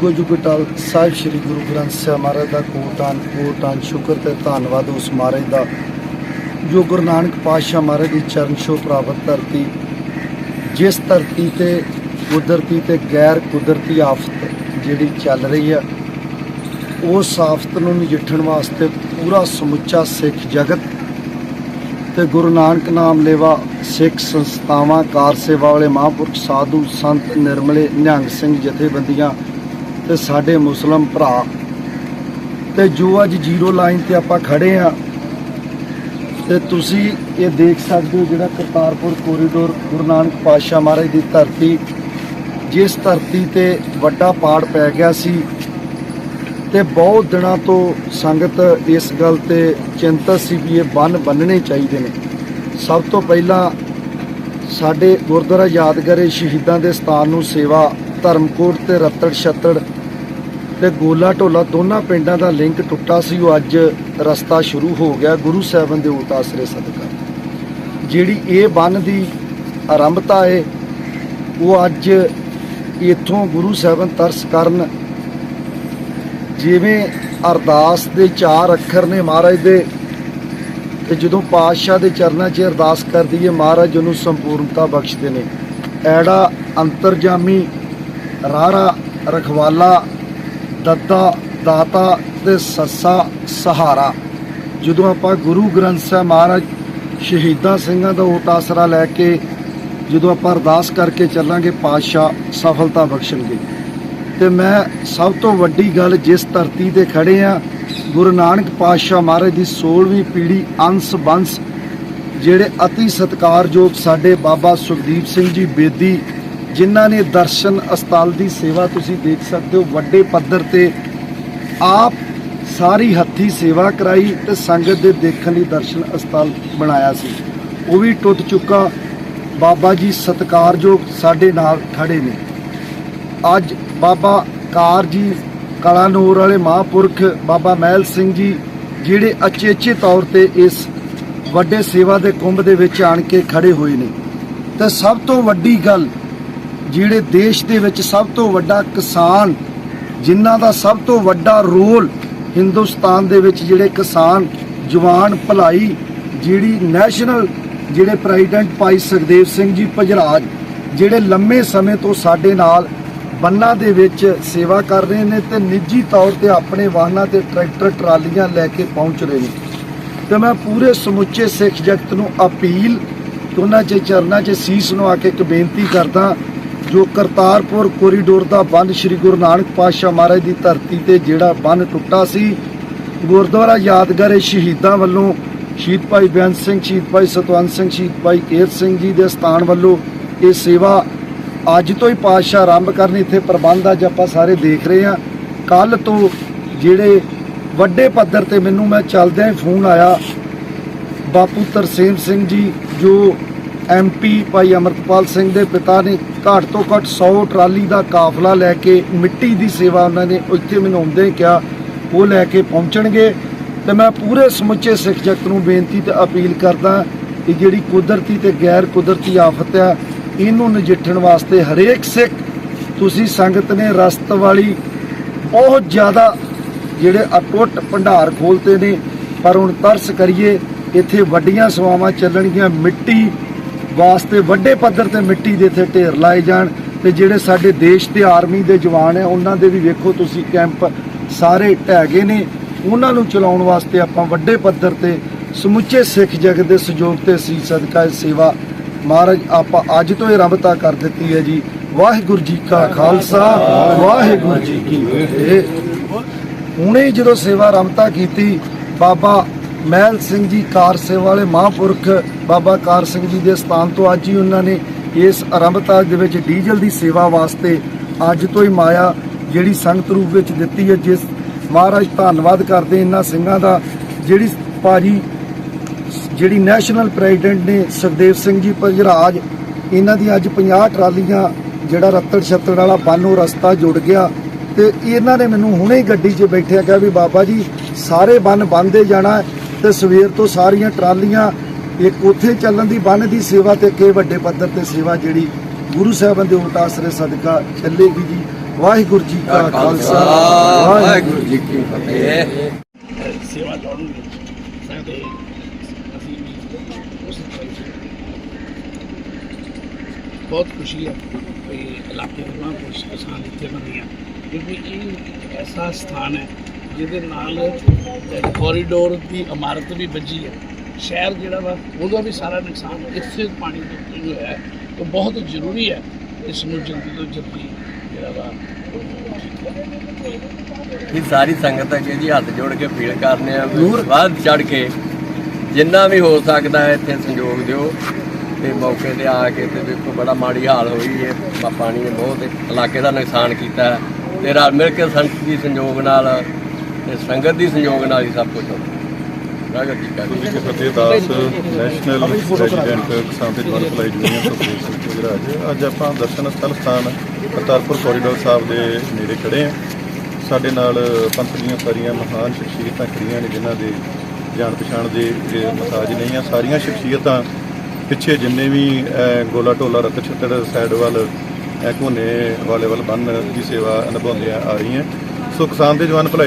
ਜੁਗੋ ਜੁਗੋ ਸਾਹਿਬ ਸ੍ਰੀ ਗੁਰੂ ਗ੍ਰੰਥ ਸਾਹਿਬ ਮਹਾਰਾਜ ਦਾ ਕੋਟਾਨ ਕੋਟਾਨ ਸ਼ੁਕਰ ਤੇ ਧੰਨਵਾਦ ਉਸ ਮਹਾਰਾਜ ਦਾ। ਜੋ ਗੁਰੂ ਨਾਨਕ ਪਾਤਸ਼ਾਹ ਮਹਾਰਾਜ ਦੀ ਚਰਨ ਛੋਹ ਪ੍ਰਾਪਤ ਧਰਤੀ, ਜਿਸ ਧਰਤੀ ਤੇ ਕੁਦਰਤੀ ਤੇ ਗੈਰ ਕੁਦਰਤੀ ਆਫਤ ਜਿਹੜੀ ਚੱਲ ਰਹੀ ਆ, ਉਸ ਆਫਤ ਨੂੰ ਨਜਿੱਠਣ ਵਾਸਤੇ ਪੂਰਾ ਸਮੁੱਚਾ ਸਿੱਖ ਜਗਤ ਤੇ ਗੁਰੂ ਨਾਨਕ ਨਾਮ ਲੇਵਾ ਸਿੱਖ ਸੰਸਥਾਵਾਂ, ਕਾਰ ਸੇਵਾ ਵਾਲੇ ਮਹਾਂਪੁਰਖ, ਸਾਧੂ ਸੰਤ, ਨਿਰਮਲੇ, ਨਿਹੰਗ ਸਿੰਘ ਜਥੇਬੰਦੀਆਂ ਤੇ ਸਾਡੇ ਮੁਸਲਮ ਭਰਾ। ਤੇ ਜੋ ਅੱਜ ਜ਼ੀਰੋ ਲਾਈਨ ਤੇ ਆਪਾਂ ਖੜੇ ਆ, ਤੇ ਤੁਸੀਂ ਇਹ ਦੇਖ ਸਕਦੇ ਹੋ ਜਿਹੜਾ ਕਰਤਾਰਪੁਰ ਕੋਰੀਡੋਰ ਗੁਰੂ ਨਾਨਕ ਪਾਤਸ਼ਾਹ ਮਹਾਰਾਜ ਦੀ ਧਰਤੀ, ਜਿਸ ਧਰਤੀ ਤੇ ਵੱਡਾ ਪਾੜ ਪੈ ਗਿਆ ਸੀ। ਤੇ ਬਹੁਤ ਦਿਨਾਂ ਤੋਂ ਸੰਗਤ ਇਸ ਗੱਲ ਤੇ ਚਿੰਤਤ ਸੀ ਵੀ ਇਹ ਬੰਨ ਬੰਨਣੇ ਚਾਹੀਦੇ ਨੇ। ਸਭ ਤੋਂ ਪਹਿਲਾਂ ਸਾਡੇ ਗੁਰਦੁਆਰਾ ਯਾਦਗਾਰੇ ਸ਼ਹੀਦਾਂ ਦੇ ਸਥਾਨ ਨੂੰ ਸੇਵਾ, ਧਰਮਕੋਟ ਤੇ ਰੱਤੜ ਛੱਤੜ ਤੇ ਗੋਲਾ ਢੋਲਾ ਦੋਨਾਂ ਪਿੰਡਾਂ ਦਾ ਲਿੰਕ ਟੁੱਟਾ ਸੀ। ਉਹ ਅੱਜ ਰਸਤਾ ਸ਼ੁਰੂ ਹੋ ਗਿਆ ਗੁਰੂ ਸਾਹਿਬਾਨ ਦੇ ਓਟ ਆਸਰੇ ਸਦਕਾ। ਜਿਹੜੀ ਇਹ ਬੰਨ ਦੀ ਆਰੰਭਤਾ ਹੈ ਉਹ ਅੱਜ ਇਥੋਂ ਗੁਰੂ ਸਾਹਿਬਾਨ ਤਰਸ ਕਰਨ ਜਿਵੇਂ ਅਰਦਾਸ ਦੇ ਚਾਰ ਅੱਖਰ ਨੇ ਮਹਾਰਾਜ ਦੇ, ਤੇ ਜਦੋਂ ਪਾਤਸ਼ਾਹ ਦੇ ਚਰਨਾਂ 'ਚ ਅਰਦਾਸ ਕਰਦੀ ਹੈ ਮਹਾਰਾਜ ਉਹਨੂੰ ਸੰਪੂਰਨਤਾ ਬਖਸ਼ਦੇ ਨੇ। ਐੜਾ ਅੰਤਰਜਾਮੀ, ਰਾਰਾ ਰਖਵਾਲਾ ਦੱਦਾ ਦਾਤਾ ਤੇ ਸੱਸਾ ਸਹਾਰਾ। ਜਦੋਂ ਆਪਾਂ ਗੁਰੂ ਗ੍ਰੰਥ ਸਾਹਿਬ ਮਹਾਰਾਜ ਸ਼ਹੀਦਾਂ ਸਿੰਘਾਂ ਦਾ ਓਟ ਆਸਰਾ ਲੈ ਕੇ ਜਦੋਂ ਆਪਾਂ ਅਰਦਾਸ ਕਰਕੇ ਚੱਲਾਂਗੇ, ਪਾਤਸ਼ਾਹ ਸਫਲਤਾ ਬਖਸ਼ਣਗੇ। ਤੇ ਮੈਂ ਸਭ ਤੋਂ ਵੱਡੀ ਗੱਲ ਜਿਸ ਧਰਤੀ ਤੇ ਖੜੇ ਆ, ਗੁਰੂ ਨਾਨਕ ਪਾਤਸ਼ਾਹ ਮਹਾਰਾਜ ਦੀ 16ਵੀਂ ਪੀੜ੍ਹੀ ਅੰਸ ਬੰਸ, ਜਿਹੜੇ ਅਤੀ ਸਤਿਕਾਰਯੋਗ ਸਾਡੇ ਬਾਬਾ ਸੁਖਦੀਪ ਸਿੰਘ ਜੀ ਬੇਦੀ ਜਿਨ੍ਹਾਂ ਨੇ ਦਰਸ਼ਨ ਅਸਤਾਲ ਦੀ ਸੇਵਾ ਤੁਸੀਂ ਦੇਖ ਸਕਦੇ ਹੋ, ਵੱਡੇ ਪੱਧਰ ਤੇ ਆਪ ਸਾਰੀ ਹੱਥੀ ਸੇਵਾ ਕਰਾਈ ਤੇ ਸੰਗਤ ਦੇ ਦੇਖਣ ਲਈ ਦਰਸ਼ਨ ਅਸਤਾਲ ਬਣਾਇਆ ਸੀ। ਉਹ ਵੀ ਟੁੱਟ ਚੁੱਕਾ। ਬਾਬਾ ਜੀ ਸਤਿਕਾਰਯੋਗ ਸਾਡੇ ਨਾਲ ਖੜੇ ਨੇ। ਅੱਜ ਬਾਬਾ ਕਾਰ ਜੀ, ਕਲਾਨੂਰ ਵਾਲੇ ਮਹਾਂਪੁਰਖ ਬਾਬਾ ਮਹਿਲ ਸਿੰਘ ਜੀ, ਜਿਹੜੇ ਅਚੇਚੇ ਤੌਰ ਤੇ ਇਸ ਵੱਡੇ ਸੇਵਾ ਦੇ ਕੁੰਭ ਦੇ ਵਿੱਚ ਆਣ ਕੇ ਖੜੇ ਹੋਏ ਨੇ। ਤੇ ਸਭ ਤੋਂ ਵੱਡੀ ਗੱਲ ਜਿਹੜੇ ਦੇਸ਼ ਦੇ ਵਿੱਚ ਸਭ ਤੋਂ ਵੱਡਾ ਕਿਸਾਨ, ਜਿਨ੍ਹਾਂ ਦਾ ਸਭ ਤੋਂ ਵੱਡਾ ਰੋਲ ਹਿੰਦੁਸਤਾਨ ਦੇ ਵਿੱਚ ਜਿਹੜੇ ਕਿਸਾਨ, ਜਵਾਨ ਭਲਾਈ, ਜਿਹੜੀ ਨੈਸ਼ਨਲ ਜਿਹੜੇ ਪ੍ਰੈਜ਼ੀਡੈਂਟ ਭਾਈ ਸੁਖਦੇਵ ਸਿੰਘ ਜੀ ਭਜਰਾਜ, ਜਿਹੜੇ ਲੰਮੇ ਸਮੇਂ ਤੋਂ ਸਾਡੇ ਨਾਲ ਬੰਨਾਂ ਦੇ ਵਿੱਚ ਸੇਵਾ ਕਰ ਰਹੇ ਨੇ ਤੇ ਨਿੱਜੀ ਤੌਰ ਤੇ ਆਪਣੇ ਵਾਹਨਾਂ ਤੇ ਟਰੈਕਟਰ, ਟਰਾਲੀਆਂ ਲੈ ਕੇ ਪਹੁੰਚ ਰਹੇ ਨੇ। ਤੇ ਮੈਂ ਪੂਰੇ ਸਮੁੱਚੇ ਸਿੱਖ ਜਗਤ ਨੂੰ ਅਪੀਲ ਉਹਨਾਂ 'ਚ ਚਰਨਾਂ 'ਚ ਸੀਸ ਨੂੰ ਆ ਕੇ ਇੱਕ ਬੇਨਤੀ ਕਰਦਾ ਜੋ ਕਰਤਾਰਪੁਰ ਕੋਰੀਡੋਰ ਦਾ ਬੰਦ ਸ੍ਰੀ ਗੁਰੂ ਨਾਨਕ ਪਾਤਸ਼ਾਹ ਮਹਾਰਾਜ ਦੀ ਧਰਤੀ ਤੇ ਜਿਹੜਾ ਬੰਨ ਟੁੱਟਾ ਸੀ, ਗੁਰਦੁਆਰਾ ਯਾਦਗਾਰੇ ਸ਼ਹੀਦਾਂ ਵੱਲੋਂ ਸ਼ਹੀਦ ਭਾਈ ਬੇਅੰਤ ਸਿੰਘ, ਸ਼ਹੀਦ ਭਾਈ ਸਤਵੰਤ ਸਿੰਘ, ਸ਼ਹੀਦ ਭਾਈ ਕੇਰ ਸਿੰਘ ਜੀ ਦੇ ਸਥਾਨ ਵੱਲੋਂ ਇਹ ਸੇਵਾ ਅੱਜ ਤੋਂ ਹੀ ਪਾਤਸ਼ਾਹ ਆਰੰਭ ਕਰਨ ਇੱਥੇ ਪ੍ਰਬੰਧ ਅੱਜ ਆਪਾਂ ਸਾਰੇ ਦੇਖ ਰਹੇ ਹਾਂ। ਕੱਲ ਤੋਂ ਜਿਹੜੇ ਵੱਡੇ ਪੱਧਰ ਤੇ ਮੈਨੂੰ ਮੈਂ ਚੱਲਦਿਆਂ ਹੀ ਫੋਨ ਆਇਆ, ਬਾਪੂ ਤਰਸੇਮ ਸਿੰਘ ਜੀ, ਜੋ ਐਮਪੀ ਭਾਈ ਅਮਰਤਪਾਲ ਸਿੰਘ ਦੇ ਪਿਤਾ ਨੇ ਘੱਟ ਤੋਂ ਘੱਟ 100 ਟਰਾਲੀ ਦਾ ਕਾਫਲਾ ਲੈ ਕੇ ਮਿੱਟੀ ਦੀ ਸੇਵਾ ਉਹਨਾਂ ਨੇ ਉੱਥੇ ਮਨਾਉਂਦੇ ਕਿਹਾ, ਉਹ ਲੈ ਕੇ ਪਹੁੰਚਣਗੇ। ਤੇ ਮੈਂ ਪੂਰੇ ਸਮੁੱਚੇ ਸਿੱਖ ਜਗਤ ਨੂੰ ਬੇਨਤੀ ਤੇ ਅਪੀਲ ਕਰਦਾ ਕਿ ਜਿਹੜੀ ਕੁਦਰਤੀ ਤੇ ਗੈਰ ਕੁਦਰਤੀ ਆਫਤ ਆ, ਇਹਨੂੰ ਨਜਿੱਠਣ ਵਾਸਤੇ ਹਰੇਕ ਸਿੱਖ, ਤੁਸੀਂ ਸੰਗਤ ਨੇ ਰਸਤ ਵਾਲੀ ਬਹੁਤ ਜ਼ਿਆਦਾ ਜਿਹੜੇ ਅਟੁੱਟ ਭੰਡਾਰ ਖੋਲਤੇ ਨੇ, ਪਰ ਹੁਣ ਤਰਸ ਕਰੀਏ, ਇੱਥੇ ਵੱਡੀਆਂ ਸੇਵਾਵਾਂ ਚੱਲਣਗੀਆਂ, ਮਿੱਟੀ ਵਾਸਤੇ ਵੱਡੇ ਪੱਧਰ ਤੇ ਮਿੱਟੀ ਦੇ ਇੱਥੇ ਢੇਰ ਲਾਏ ਜਾਣ ਤੇ ਜਿਹੜੇ ਸਾਡੇ ਦੇਸ਼ ਦੇ ਆਰਮੀ ਦੇ ਜਵਾਨ ਹੈ ਉਹਨਾਂ ਦੇ ਵੀ ਵੇਖੋ ਤੁਸੀਂ ਕੈਂਪ ਸਾਰੇ ਢਹਿ ਗਏ ਨੇ। ਉਹਨਾਂ ਨੂੰ ਚਲਾਉਣ ਵਾਸਤੇ ਆਪਾਂ ਵੱਡੇ ਪੱਧਰ ਤੇ ਸਮੁੱਚੇ ਸਿੱਖ ਜਗਤ ਦੇ ਸਹਿਯੋਗ ਤੇ ਸੀ ਸਦਕਾ ਇਹ ਸੇਵਾ ਮਹਾਰਾਜ ਆਪਾਂ ਅੱਜ ਤੋਂ ਹੀ ਆਰੰਭਤਾ ਕਰ ਦਿੱਤੀ ਹੈ ਜੀ। ਵਾਹਿਗੁਰੂ ਜੀ ਕਾ ਖਾਲਸਾ, ਵਾਹਿਗੁਰੂ ਜੀ ਕੀ ਫਤਿਹ। ਹੁਣੇ ਜਦੋਂ ਸੇਵਾ ਆਰੰਭਤਾ ਕੀਤੀ, ਬਾਬਾ ਮਹਿਲ ਸਿੰਘ ਜੀ ਕਾਰ ਸੇਵਾ ਵਾਲੇ ਮਹਾਂਪੁਰਖ ਬਾਬਾ ਕਾਰ ਸਿੰਘ ਜੀ ਦੇ ਸਥਾਨ ਤੋਂ ਅੱਜ ਹੀ ਉਹਨਾਂ ਨੇ ਇਸ ਆਰੰਭਤਾ ਦੇ ਵਿੱਚ ਡੀਜ਼ਲ ਦੀ ਸੇਵਾ ਵਾਸਤੇ ਅੱਜ ਤੋਂ ਹੀ ਮਾਇਆ ਜਿਹੜੀ ਸੰਗਤ ਰੂਪ ਵਿੱਚ ਦਿੱਤੀ ਹੈ, ਜਿਸ ਮਹਾਰਾਜ ਧੰਨਵਾਦ ਕਰਦੇ ਇਹਨਾਂ ਸਿੰਘਾਂ ਦਾ, ਜਿਹੜੀ ਭਾਜੀ ਜਿਹੜੀ ਨੈਸ਼ਨਲ ਪ੍ਰੈਜ਼ੀਡੈਂਟ ਨੇ ਸੁਖਦੇਵ ਸਿੰਘ ਜੀ ਭਜਰਾਜ, ਇਹਨਾਂ ਦੀ ਅੱਜ 50 ਟਰਾਲੀਆਂ, ਜਿਹੜਾ ਰੱਤੜ ਛੱਤੜ ਵਾਲਾ ਬਾਨੋ ਰਸਤਾ ਜੁੜ ਗਿਆ ਤੇ ਇਹਨਾਂ ਨੇ ਮੈਨੂੰ ਹੁਣੇ ਗੱਡੀ 'ਚ ਬੈਠਿਆ ਕਿਹਾ ਵੀ ਬਾਬਾ ਜੀ, ਸਾਰੇ ਬੰਨ ਬੰਦੇ ਜਾਣਾ ਤੇ ਸਵੇਰ ਤੋਂ ਸਾਰੀਆਂ ਟਰਾਲੀਆਂ ਇੱਕ ਉੱਥੇ ਚੱਲਣ ਦੀ ਬੰਨ ਦੀ ਸੇਵਾ ਤੇ ਅੱਗੇ ਵੱਡੇ ਪੱਧਰ ਤੇ ਸੇਵਾ ਜਿਹੜੀ ਗੁਰੂ ਸਾਹਿਬਾਨ ਦੇ ਉਲਟ ਆਸਰੇ ਸਦਕਾ ਚੱਲੇਗੀ ਜੀ। ਵਾਹਿਗੁਰੂ ਜੀ ਕਾ ਖਾਲਸਾ। ਵਾਹਿਗੁਰੂ ਜੀ ਕੀ ਫਤਿਹ। ਸੇਵਾ ਸਾਡੇ ਅਸੀਂ ਬਹੁਤ ਖੁਸ਼ੀ ਹੈ ਕਿ ਇਲਾਕੇ ਦੇ ਕੁਝ ਕਿਸਾਨ ਇੱਥੇ ਬਣੇ ਆ। ਕਿਉਂਕਿ ਇਹ ਇੱਕ ਐਸਾ ਸਥਾਨ ਹੈ ਜਿਹਦੇ ਨਾਲ ਕੋਰੀਡੋਰ ਦੀ ਇਮਾਰਤ ਵੀ ਵੱਜੀ ਹੈ। ਸ਼ਹਿਰ ਜਿਹੜਾ ਵਾ, ਉਹਦਾ ਵੀ ਸਾਰਾ ਨੁਕਸਾਨ ਇਸੇ ਪਾਣੀ ਦੇ ਉੱਤੇ ਹੋਇਆ ਹੈ। ਤਾਂ ਬਹੁਤ ਜ਼ਰੂਰੀ ਹੈ ਇਸ ਨੂੰ ਜਲਦੀ ਤੋਂ ਜਲਦੀ ਜਿਹੜਾ ਵਾ ਇਹ ਸਾਰੀ ਸੰਗਤ ਅੱਗੇ ਜੀ ਹੱਥ ਜੋੜ ਕੇ ਅਪੀਲ ਕਰਨੇ ਆ, ਵੀ ਚੜ ਕੇ ਜਿੰਨਾ ਵੀ ਹੋ ਸਕਦਾ ਹੈ ਇੱਥੇ ਸੰਯੋਗ ਦਿਓ। ਤੇ ਮੌਕੇ ਤੇ ਆ ਕੇ ਤੇ ਦੇਖੋ ਬੜਾ ਮਾੜੀ ਹਾਲ ਹੋਈ ਹੈ। ਪਾਣੀ ਨੇ ਬਹੁਤ ਇਲਾਕੇ ਦਾ ਨੁਕਸਾਨ ਕੀਤਾ ਹੈ। ਤੇ ਰਲ ਮਿਲ ਕੇ ਸੰਗਤ ਦੀ ਸੰਯੋਗ ਨਾਲ ਤੇ ਸੰਗਤ ਦੀ ਸੰਯੋਗ ਨਾਲ ਹੀ ਸਭ ਕੁਝ ਹੋਣਾ ਗੁਰੂ ਜੀ। ਖਾਲਸਾ। ਫਤਿਹ ਦਾਸ ਨੈਸ਼ਨਲ ਪ੍ਰੈਜ਼ੀਡੈਂਟ ਕਿਸਾਨ ਤੇ ਜਵਾਨ ਭਲਾਈ ਯੂਨੀਅਨ ਐਸੋਸੀਏਸ਼ਨ ਗੁਜਰਾਤ ਅੱਜ। ਆਪਾਂ ਦਰਸ਼ਨ ਸਥਲ ਸਥਾਨ ਕਰਤਾਰਪੁਰ ਕੋਰੀਡੋਰ ਸਾਹਿਬ ਦੇ ਨੇੜੇ ਖੜੇ ਹਾਂ। ਸਾਡੇ ਨਾਲ ਪੰਥ ਦੀਆਂ ਸਾਰੀਆਂ ਮਹਾਨ ਸ਼ਖਸੀਅਤਾਂ ਖੜੀਆਂ ਨੇ ਜਿਨ੍ਹਾਂ ਦੇ ਜਾਣ ਪਛਾਣ ਦੇ ਇਹ ਮਸਾਜ ਨਹੀਂ ਆ। ਸਾਰੀਆਂ ਸ਼ਖਸੀਅਤਾਂ ਪਿੱਛੇ ਜਿੰਨੇ ਵੀ ਗੋਲਾ ਟੋਲਾ ਰਤ ਛੱਤੜ ਸਾਈਡ ਵੱਲ ਅਹ, ਘੋਨੇ ਵਾਲੇ ਵੱਲ ਬੰਨ ਦੀ ਸੇਵਾ ਨਿਭਾਉਂਦੀਆਂ ਆ ਰਹੀਆਂ। ਸੋ ਕਿਸਾਨ ਦੇ ਜਵਾਨ ਭਲਾਈ